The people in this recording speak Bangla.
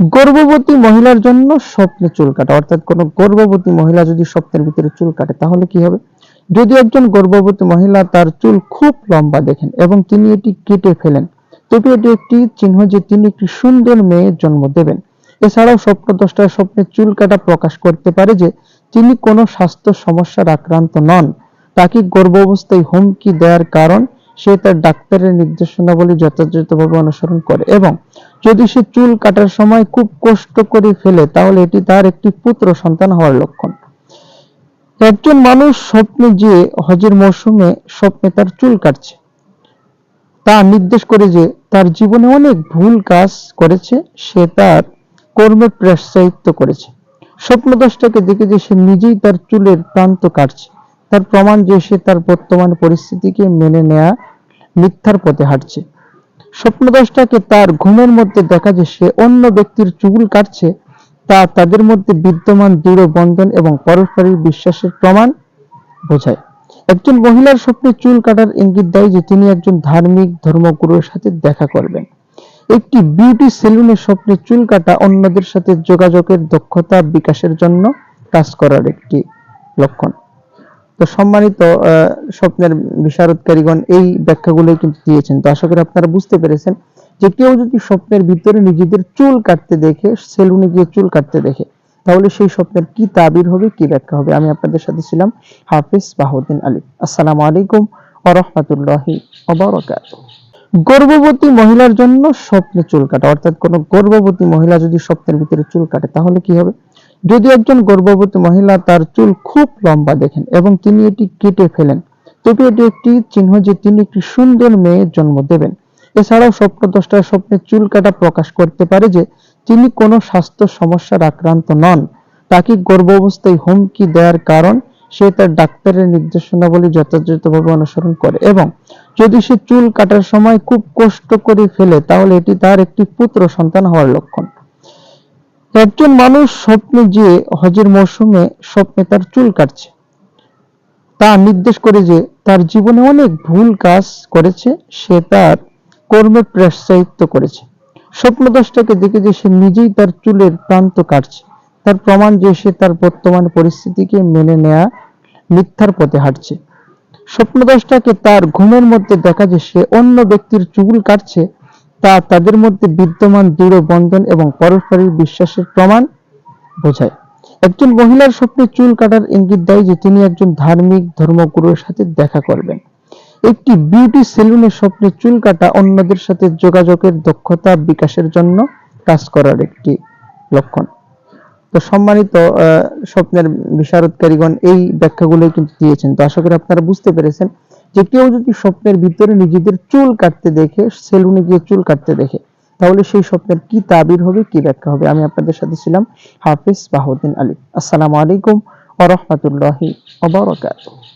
গর্ভবতী মহিলার জন্য স্বপ্নে চুল কাটা, অর্থাৎ কোনো গর্ভবতী মহিলা যদি স্বপ্নের ভিতরে চুল কাটে, তাহলে কি হবে? যদি একজন গর্ভবতী মহিলা তার চুল খুব লম্বা দেখেন এবং তিনি এটি কেটে ফেলেন, তবে এটি একটি চিহ্ন যে তিনি একটি সুন্দর মেয়ের জন্ম দেবেন। এছাড়াও স্বপ্ন দশটার স্বপ্নে চুল কাটা প্রকাশ করতে পারে যে তিনি কোনো স্বাস্থ্য সমস্যার আক্রান্ত নন। তাকে গর্ভাবস্থায় হুমকি দেওয়ার কারণ সে তার ডাক্তারের নির্দেশনাবলী যথাযথভাবে অনুসরণ করে এবং যদি সে চুল কাটার সময় খুব কষ্ট করে ফেলে, তাহলে এটি তার একটি পুত্র সন্তান হওয়ার লক্ষণ। একজন মানুষ স্বপ্নে যে হজের মৌসুমে স্বপ্নে তার চুল কাটছে, তা নির্দেশ করে যে তার জীবনে অনেক ভুল কাজ করেছে, সে তার কর্মের প্রায়শ্চিত্ত করেছে। স্বপ্নদশটাকে দেখে যে সে নিজেই তার চুলের প্রান্ত কাটছে। তার প্রমাণ যে সে তার বর্তমান পরিস্থিতিকে মেনে নেয়া মিথ্যার পথে হাঁটছে। স্বপ্নদশটাকে তার ঘুমের মধ্যে দেখা যে সে অন্য ব্যক্তির চুল কাটছে, তা তাদের মধ্যে বিদ্যমান দৃঢ় বন্ধন এবং পরস্পরের বিশ্বাসের প্রমাণ বোঝায়। একজন মহিলার স্বপ্নে চুল কাটার ইঙ্গিত দেয় যে তিনি একজন ধার্মিক ধর্মগুরুর সাথে দেখা করবেন। একটি বিউটি সেলুনের স্বপ্নে চুল কাটা অন্যদের সাথে যোগাযোগের দক্ষতা বিকাশের জন্য কাজ করার একটি লক্ষণ। তো সম্মানিত স্বপ্নের বিশারদকারীগণ এই ব্যাখ্যাগুলোই কিন্তু দিয়েছেন। তো আশা করি আপনারা বুঝতে পেরেছেন যে কেউ যদি স্বপ্নের ভিতরে নিজেদের চুল কাটতে দেখে, সেলুনে গিয়ে চুল কাটতে দেখে, তাহলে সেই স্বপ্নের কি তাবির হবে, কি ব্যাখ্যা হবে? আমি আপনাদের সাথে ছিলাম হাফিজ বাহুদ্দিন আলী। আসসালামু আলাইকুম ওয়া রাহমাতুল্লাহি ওয়া বারাকাতুহু। গর্ভবতী মহিলার জন্য স্বপ্নে চুল কাটা, অর্থাৎ কোনো গর্ভবতী মহিলা যদি স্বপ্নের ভিতরে চুল কাটে, তাহলে কি হবে? যদি একজন গর্ভবতী মহিলা তার চুল খুব লম্বা দেখেন এবং তিনি এটি কেটে ফেলেন, তবে এটি একটি চিহ্ন যে তিনি একটি সুন্দর মেয়ের জন্ম দেবেন। এছাড়াও স্বপ্ন দশটার স্বপ্নে চুল কাটা প্রকাশ করতে পারে যে তিনি কোনো স্বাস্থ্য সমস্যার আক্রান্ত নন। তাকে গর্ভাবস্থায় হুমকি দেওয়ার কারণ সে তার ডাক্তারের নির্দেশনাবলী যথাযথভাবে অনুসরণ করে এবং যদি সে চুল কাটার সময় খুব কষ্ট করে ফেলে, তাহলে এটি তার একটি পুত্র সন্তান হওয়ার লক্ষণ। একজন মানুষ স্বপ্নে যে হজের মৌসুমে স্বপ্নে তার চুল কাটছে। তা নির্দেশ করে যে তার জীবনে অনেক ভুল কাজ করেছে, সে তার কর্মের প্রায়শ্চিত্ত করেছে। স্বপ্নদশটাকে দেখে যে সে নিজেই তার চুলের প্রান্ত কাটছে। তার প্রমাণ যে সে তার বর্তমান পরিস্থিতিকে মেনে নেয়া, মিথ্যার পথে হাঁটছে। স্বপ্নদশটাকে তার ঘুমের মধ্যে দেখা যে সে অন্য ব্যক্তির চুল কাটছে তা তাদের মধ্যে বিদ্যমান দৃঢ় বন্ধন এবং পরস্পরের বিশ্বাসের প্রমাণ বোঝায়। একজন মহিলার স্বপ্নে চুল কাটার ইঙ্গিত দেয় যে তিনি একজন ধার্মিক ধর্মগুরুর সাথে দেখা করবেন। একটি বিউটি সেলুনের স্বপ্নে চুল কাটা অন্যদের সাথে যোগাযোগের দক্ষতা বিকাশের জন্য কাজ করার একটি লক্ষণ। তো সম্মানিত স্বপ্নের বিশারদকারীগণ এই ব্যাখ্যাগুলোই কিন্তু দিয়েছেন। তো আশা করি আপনারা বুঝতে পেরেছেন যে কেউ যদি স্বপ্নের ভিতরে নিজেদের চুল কাটতে দেখে, সেলুনে গিয়ে চুল কাটতে দেখে, তাহলে সেই স্বপ্নের কি তাবির হবে, কি ব্যাখ্যা হবে? আমি আপনাদের সাথে ছিলাম হাফিজ বাহুদ্দিন আলী। আসসালামু আলাইকুম ওয়া রাহমাতুল্লাহি ওয়া বারাকাতুহু।